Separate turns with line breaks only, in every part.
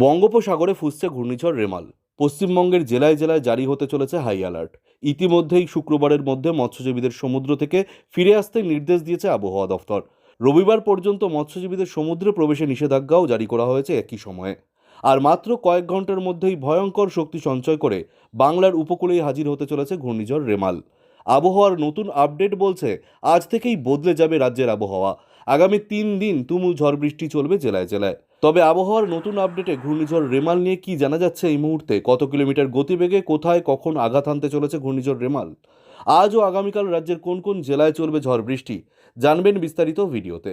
বঙ্গোপসাগরে ফুসছে ঘূর্ণিঝড় রেমাল। পশ্চিমবঙ্গের জেলায় জেলায় জারি হতে চলেছে হাই অ্যালার্ট। ইতিমধ্যেই শুক্রবারের মধ্যে মৎস্যজীবীদের সমুদ্র থেকে ফিরে আসতে নির্দেশ দিয়েছে আবহাওয়া দফতর। রবিবার পর্যন্ত মৎস্যজীবীদের সমুদ্রে প্রবেশে নিষেধাজ্ঞাও জারি করা হয়েছে একই সময়ে। আর মাত্র কয়েক ঘণ্টার মধ্যেই ভয়ঙ্কর শক্তি সঞ্চয় করে বাংলার উপকূলেই হাজির হতে চলেছে ঘূর্ণিঝড় রেমাল। আবহাওয়ার নতুন আপডেট বলছে, আজ থেকেই বদলে যাবে রাজ্যের আবহাওয়া। আগামী তিন দিন তুমুল ঝড় বৃষ্টি চলবে জেলায় জেলায়। তবে আবহাওয়ার নতুন আপডেটে ঘূর্ণিঝড় রেমাল নিয়ে কি জানা যাচ্ছে এই মুহূর্তে? কত কিলোমিটার গতিবেগে, কোথায়, কখন আঘাত আনতে চলেছে ঘূর্ণিঝড় রেমাল? আজ ও আগামীকাল রাজ্যের কোন কোন জেলায় চলবে ঝড় বৃষ্টি? জানবেন বিস্তারিত ভিডিওতে।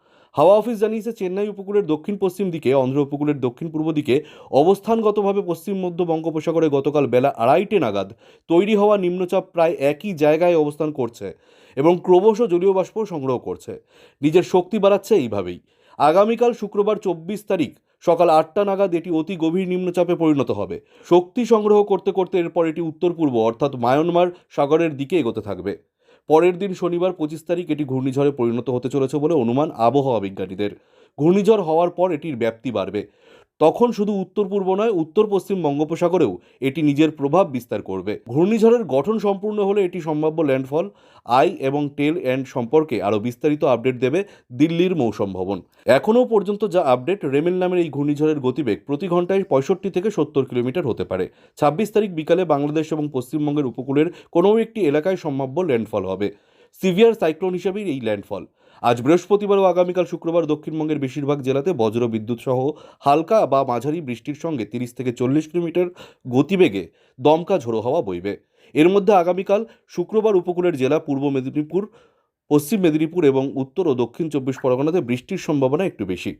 হাওয়া অফিস জানিয়েছে, চেন্নাই উপকূলের দক্ষিণ পশ্চিম দিকে, অন্ধ্র উপকূলের দক্ষিণ পূর্ব দিকে অবস্থানগতভাবে পশ্চিম মধ্য বঙ্গোপসাগরে গতকাল বেলা আড়াইটে নাগাদ তৈরি হওয়া নিম্নচাপ প্রায় একই জায়গায় অবস্থান করছে এবং ক্রমশ জলীয় বাষ্প সংগ্রহ করছে। নিজের শক্তি বাড়াচ্ছে এইভাবেই। আগামীকাল শুক্রবার চব্বিশ তারিখ সকাল আটটা নাগাদ এটি অতি গভীর নিম্নচাপে পরিণত হবে। শক্তি সংগ্রহ করতে করতে এরপর এটি উত্তর পূর্ব অর্থাৎ মায়ানমার সাগরের দিকে এগোতে থাকবে। পরের দিন শনিবার পঁচিশ তারিখ এটি ঘূর্ণিঝড়ে পরিণত হতে চলেছে বলে অনুমান আবহাওয়া বিজ্ঞানীদের। ঘূর্ণিঝড় হওয়ার পর এটির ব্যাপ্তি বাড়বে। তখন শুধু উত্তর পূর্ব নয়, উত্তর পশ্চিম বঙ্গোপসাগরেও এটি নিজের প্রভাব বিস্তার করবে। ঘূর্ণিঝড়ের গঠন সম্পূর্ণ হলে এটি সম্ভাব্য ল্যান্ডফল আই এবং টেল এন্ড সম্পর্কে আরও বিস্তারিত আপডেট দেবে দিল্লির মৌসুম ভবন। এখনও পর্যন্ত যা আপডেট রেমেল নামের এই ঘূর্ণিঝড়ের গতিবেগ প্রতি ঘন্টায় পঁয়ষট্টি থেকে সত্তর কিলোমিটার হতে পারে। ছাব্বিশ তারিখ বিকালে বাংলাদেশ এবং পশ্চিমবঙ্গের উপকূলের কোনো একটি এলাকায় সম্ভাব্য ল্যান্ডফল হবে। সিভিয়ার সাইক্লোন হিসেবেই এই ল্যান্ডফল। আজ বৃহস্পতিবার ও আগামীকাল শুক্রবার দক্ষিণবঙ্গের বেশিরভাগ জেলাতে বজ্র বিদ্যুৎ সহ হালকা বা মাঝারি বৃষ্টির সঙ্গে তিরিশ থেকে চল্লিশ কিলোমিটার গতিবেগে দমকা ঝোড়ো হাওয়া বইবে। এর মধ্যে আগামীকাল শুক্রবার উপকূলের জেলা পূর্ব মেদিনীপুর, পশ্চিম মেদিনীপুর এবং উত্তর ও দক্ষিণ চব্বিশ পরগনাতে বৃষ্টির সম্ভাবনা একটু বেশি।